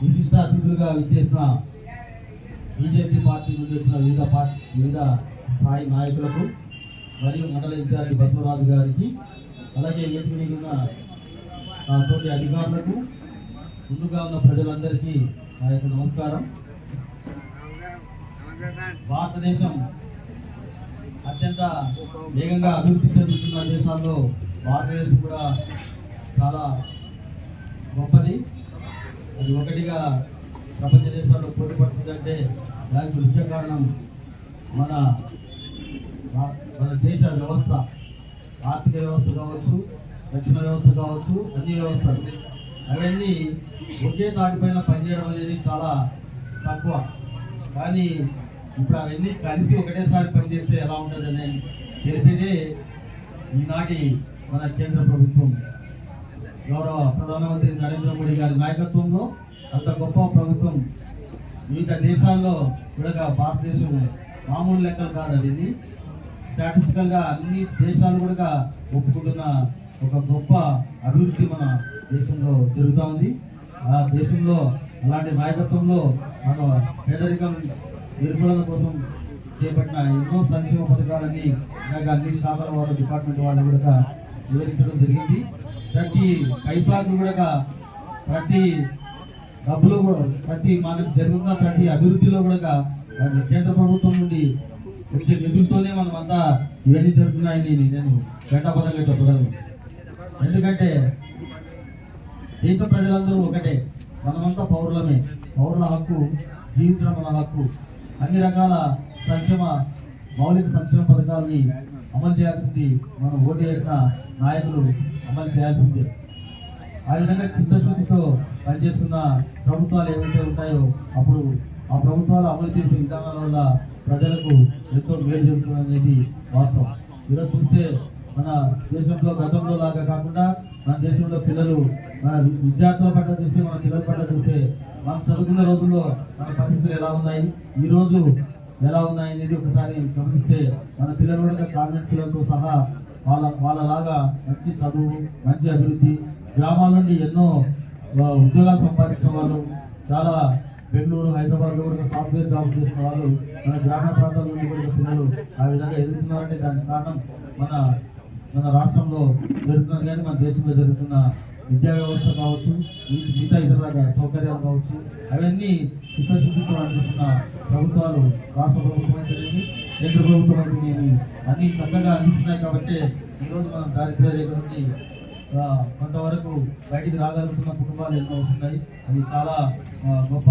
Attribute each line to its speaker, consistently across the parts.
Speaker 1: విశిష్ట అతిథులుగా విచ్చేసిన బీజేపీ పార్టీ నుండి వచ్చిన వివిధ పార్టీ వివిధ స్థాయి నాయకులకు మరియు మండల ఇన్ఛార్జి బసవరాజు గారికి అలాగే వేదిక మీద ఉన్న తోటి అధికారులకు ముందుగా ఉన్న ప్రజలందరికీ నా యొక్క నమస్కారం. భారతదేశం అత్యంత వేగంగా అభివృద్ధి చెందుతున్న దేశాల్లో భారతదేశం కూడా చాలా గొప్పది. అది ఒకటిగా ప్రపంచ దేశాల్లో పోటీ పడుతుందంటే దానికి ముఖ్య కారణం మన మన దేశ వ్యవస్థ. ఆర్థిక వ్యవస్థ కావచ్చు రక్షణ వ్యవస్థ కావచ్చు అన్ని వ్యవస్థలు. అవన్నీ ఒకే తాటిపైన పనిచేయడం అనేది చాలా తక్కువ. కానీ ఇప్పుడు అవన్నీ కలిసి ఒకటేసారి పనిచేస్తే ఎలా ఉంటుందని తెలిపేదే ఈనాటి మన కేంద్ర ప్రభుత్వం గౌరవ ప్రధానమంత్రి నరేంద్ర మోడీ గారి నాయకత్వంలో అంత గొప్ప ప్రభుత్వం వివిధ దేశాల్లో కూడా భారతదేశం మామూలు లెక్కలు కాదు అది. ఇది అన్ని దేశాలు కూడా ఒప్పుకుంటున్న ఒక గొప్ప అభివృద్ధి మన దేశంలో జరుగుతూ ఉంది. ఆ దేశంలో అలాంటి నాయకత్వంలో మన పేదరికం నిర్మూలన కోసం చేపట్టిన ఎన్నో సంక్షేమ పథకాలన్నీ ఇలాగ అన్ని శాఖల వారు డిపార్ట్మెంట్ వాళ్ళు కూడా వివరించడం జరిగింది. ప్రతి పైసాకు కూడా ప్రతి డబ్బులు కూడా ప్రతి మనకు జరుగుతున్న ప్రతి అభివృద్ధిలో కూడా మన కేంద్ర ప్రభుత్వం నుండి వచ్చే నిధులతోనే మనం అంతా ఇవన్నీ జరుగుతున్నాయని నేను ఘంటాపదంగా చెప్పగలను. ఎందుకంటే దేశ ప్రజలందరూ ఒకటే. మనమంతా పౌరులమే. పౌరుల హక్కు జీవించడం మన హక్కు. అన్ని రకాల సంక్షేమ మౌలిక సంక్షేమ పథకాలని అమలు చేయాల్సింది మనం ఓటు వేసిన నాయకులు అమలు చేయాల్సిందే. ఆ విధంగా చిత్తశుద్ధితో పనిచేస్తున్న ప్రభుత్వాలు ఏవైతే ఉంటాయో అప్పుడు ఆ ప్రభుత్వాలు అమలు చేసే విధానాల వల్ల ప్రజలకు ఎంతో మేలు జరుగుతుంది అనేది వాస్తవం. ఈరోజు చూస్తే మన దేశంలో గతంలో లాగా కాకుండా మన దేశంలో పిల్లలు మన విద్యార్థుల పట్ల చూస్తే మన పిల్లల పట్ల చూస్తే మనం చదువుకున్న రోజుల్లో మన పరిస్థితులు ఎలా ఉన్నాయి ఈ రోజు ఎలా ఉన్నాయి అనేది ఒకసారి గమనిస్తే మన పిల్లలు కూడా కాన్వెంట్ పిల్లలతో సహా వాళ్ళ వాళ్ళలాగా మంచి చదువు మంచి అభివృద్ధి గ్రామాల నుండి ఎన్నో ఉద్యోగాలు సంపాదించిన వాళ్ళు చాలా బెంగళూరు హైదరాబాద్లో కూడా సాఫ్ట్వేర్ జాబ్ చేసిన వాళ్ళు మన గ్రామీణ ప్రాంతాల నుండి కూడా పిల్లలు ఆ విధంగా ఎదుగుతున్నారంటే దానికి కారణం మన మన రాష్ట్రంలో జరుగుతున్నది కానీ మన దేశంలో జరుగుతున్న విద్యా వ్యవస్థ కావచ్చు మిగతా ఇతర సౌకర్యాలు కావచ్చు అవన్నీ చిత్తశుద్ధితో అందిస్తున్న ప్రభుత్వాలు రాష్ట్ర ప్రభుత్వం అయితేనేమి కేంద్ర ప్రభుత్వం అయితేనేమి అన్ని చక్కగా అందిస్తున్నాయి కాబట్టి ఈరోజు మనం దారిద్ర్య రేఖ నుండి కొంతవరకు బయటికి రాగలుగుతున్న కుటుంబాలు ఎన్నో వస్తున్నాయి. అది చాలా గొప్ప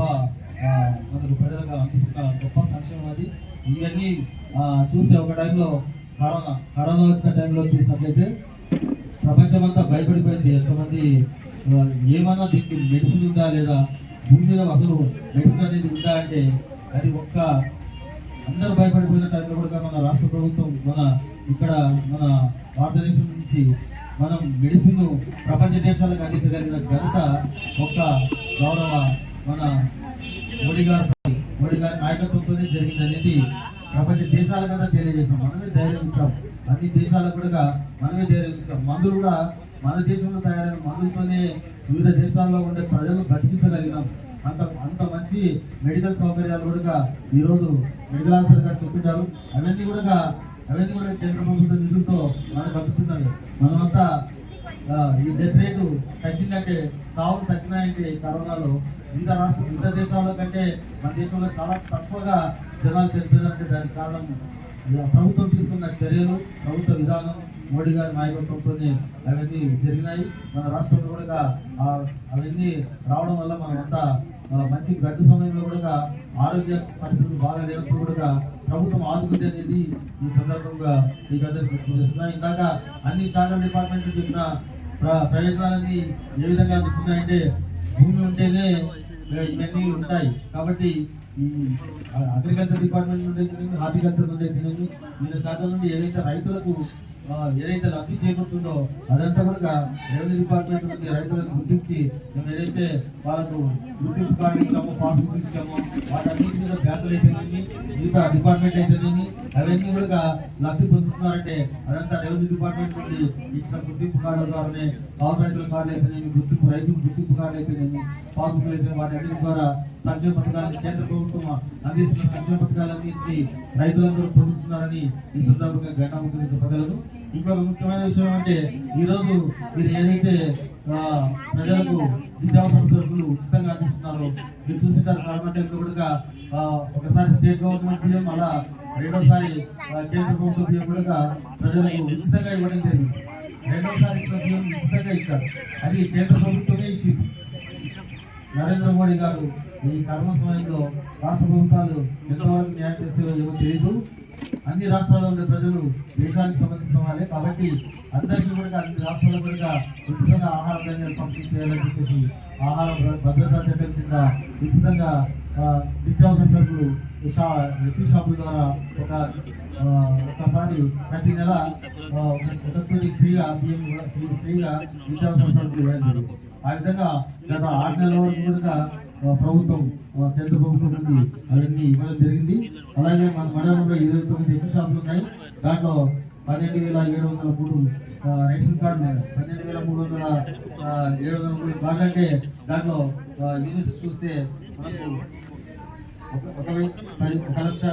Speaker 1: మనకు ప్రజలకు అందిస్తున్న గొప్ప సంక్షేమం అది. ఇవన్నీ చూస్తే ఒక టైంలో కరోనా కరోనా వచ్చిన టైంలో చూసినట్లయితే ప్రపంచమంతా భయపడిపోయింది. ఎంతమంది ఏమన్నా దీనికి మెడిసిన్ ఉందా లేదా? భూమి మీద అసలు మెడిసిన్ అనేది ఉందా అంటే అది ఒక్క అందరూ భయపడిపోయిన టైంలో కూడా మన రాష్ట్ర ప్రభుత్వం మన ఇక్కడ మన భారతదేశం నుంచి మనం మెడిసిన్ ప్రపంచ దేశాలకు అందించగలిగిన ఘనత ఒక్క గౌరవ మన మోడీ గారి మోడీ గారి నాయకత్వంతోనే జరిగింది అనేది ప్రపంచ దేశాలకన్నా తెలియజేసాం మనమే ధైర్యం ఇచ్చాం. అన్ని దేశాలకు కూడా మనమే ధైర్యం ఇచ్చాం. మందులు కూడా మన దేశంలో తయారైన మందులతోనే వివిధ దేశాల్లో ఉండే ప్రజలు బతికించగలిగినాం అంత అంత మంచి మెడికల్ సౌకర్యాలు కూడా ఈరోజు మెడికల్ ఆఫీసర్ గారు చెప్పింటారు అవన్నీ కూడా అవన్నీ కూడా కేంద్ర ప్రభుత్వ నిధులతో మనకు అందుతున్నాయి. మనమంతా ఈ డెత్ రేటు తగ్గిందంటే సావులు తగ్గినాయంటే ఈ కరోనాలో ఇంత రాష్ట్ర ఇంత దేశాల కంటే మన దేశంలో చాలా తక్కువగా జనాలు చనిపోయారంటే దానికి కారణం ప్రభుత్వం తీసుకున్న చర్యలు ప్రభుత్వ విధానం మోడీ గారి నాయకత్వంతోనే అవన్నీ జరిగినాయి. మన రాష్ట్రంలో కూడా అవన్నీ రావడం వల్ల మనమంతా ఆ, మంచి గడ్డు సమయంలో కూడా ఆరోగ్య పరిస్థితులు బాగా లేనప్పుడు కూడా ప్రభుత్వం ఆదుకుంది అనేది ఈ సందర్భంగా మీకు అందరికీ గుర్తు ఇందాక అన్ని శాఖల డిపార్ట్మెంట్లు చెప్పిన ప్ర- ప్రయోజనాలన్నీ ఏ విధంగా అందుకున్నాయంటే భూమి ఉంటేనే ఇవన్నీ ఉంటాయి. కాబట్టి ఈ అగ్రికల్చర్ డిపార్ట్మెంట్ నుండి హార్టికల్చర్ నుండి అయితేనేమి వివిధ శాఖల నుండి ఏదైతే రైతులకు ఏదైతే లబ్ధి చేకూరుతుందో అదంతా కూడా రెవెన్యూ డిపార్ట్మెంట్ నుండి రైతులను గుర్తించి మేము ఏదైతే వాళ్ళకు గుర్తింపు కార్డు ఇచ్చామో పాస్బుక్ ఇచ్చామో వాటన్నిటి మీద బ్యాంకులు అయితేనేమి మిగతా డిపార్ట్మెంట్ అయితేనేమి అవన్నీ కూడా లబ్ధి పొందుతున్నారంటే అదంతా రెవెన్యూ డిపార్ట్మెంట్ నుండి ఇచ్చిన గుర్తింపు కార్డు ద్వారానే పవర్ రైతుల కార్డు అయితేనేమి గుర్తింపు రైతు గుర్తింపు కార్డు అయితేనేమి పాస్బుక్ అయితే వాటి ద్వారా సంక్షేమ పథకాలు కేంద్ర ప్రభుత్వం అందిస్తున్న సంక్షేమ పథకాలన్నింటినీ రైతులందరూ పొందుతున్నారని ఈ సందర్భంగా గణాముఖి చెప్పగలను ఇంకొక ముఖ్యమైన విషయం అంటే ఈరోజు మీరు ఏదైతే ప్రజలకు విద్యావసర సరుకులు ఉచితంగా అందిస్తున్నారో మీరు చూసింటారు గవర్నమెంట్ కూడా ఒకసారి స్టేట్ గవర్నమెంట్ బియ్యం అలా రెండోసారి కేంద్ర ప్రభుత్వ బియ్యం కూడా ప్రజలకు ఉచితంగా ఇవ్వడం జరిగింది. రెండోసారి ఇచ్చిన బియ్యం ఉచితంగా ఇచ్చారు. అది కేంద్ర ప్రభుత్వమే ఇచ్చింది. నరేంద్ర మోడీ గారు ఈ కరోనా సమయంలో రాష్ట్ర ప్రభుత్వాలు ఎంతవరకు న్యాయం చేసేవో ఏమో తెలియదు అన్ని రాష్ట్రాల్లో ఉండే ప్రజలు దేశానికి సంబంధించిన వాళ్ళే. కాబట్టి అందరికీ కూడా అన్ని రాష్ట్రాల్లో కూడా ఉచితంగా ఆహార ధాన్యాలు పంపిణీ చేయాలని చెప్పేసి ఆహార భద్ర- భద్రతా చట్టం కింద ఉచితంగా నిత్యావసర సరుకులు షా- ఎఫ్సీ షాపుల ద్వారా ఒక ఒకసారి ప్రతి నెల ఆ, ఒక- ఫ్రీగా బియ్యం ఫ్రీగా నిత్యావసర సరుకులు ఇవ్వడం ఆ విధంగా గత ఆరు నెలల వరకు కూడా ప్రభుత్వం కేంద్ర ప్రభుత్వం నుండి అవన్నీ ఇవ్వడం జరిగింది. అలాగే మన మండలంలో ఇరవై తొమ్మిది ఎక్కువ షాపులు ఉన్నాయి. దాంట్లో పన్నెండు వేల ఏడు వందల మూడు రేషన్ కార్డు పన్నెండు వేల మూడు వందల ఏడు వందల మూడు కార్డు అంటే దాంట్లో యూనిట్స్ చూస్తే మనకు ఒక ఒక లక్ష